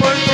por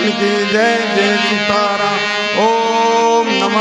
વૃષભચંદ્ર કી જય જય સીતારામ ઓમ નમઃ